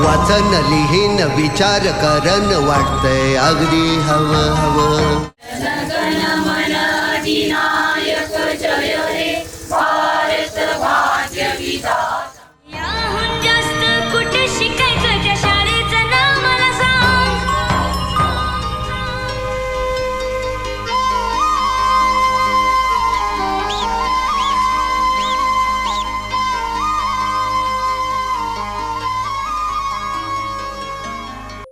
वाचन लिहीन विचार करण वाटतंय. अगदी हवं हवं.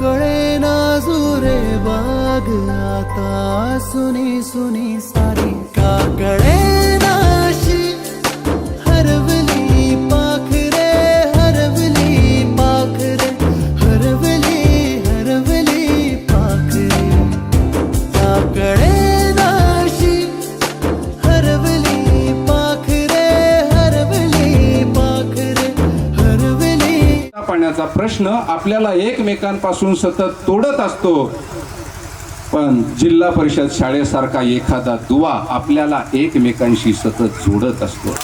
कळे ना जुरे बाग आता सुनी सुनी सारी का कळे पाण्याचा प्रश्न आपल्याला एकमेकांपासून सतत तोडत असतो. पण जिल्हा परिषद शाळेसारखा एखादा दुवा आपल्याला एकमेकांशी सतत जोडत असतो.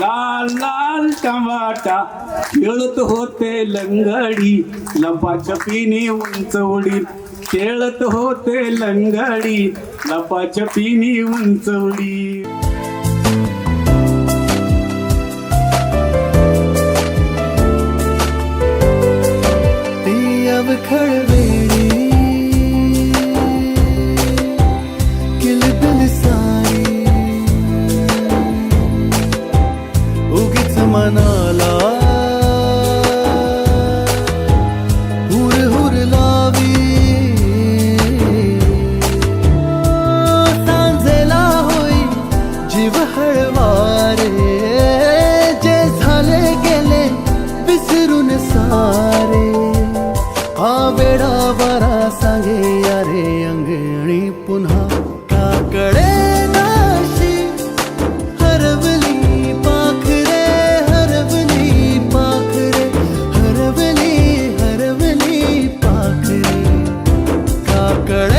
लाल लाल टमाटा खेळत होते लंगडी लपाच्या पिनी उंच उडी. खेळत होते लंगडी लपाच्या पिनी उंच उडी. मनाला. हुर हुर लावी. सांजेला होई जीव हळवारे. जे झाले गेले विसरून सारे. हा वेळा बरा सांगे अरे अंगणी पुन्हा काकडे. girl.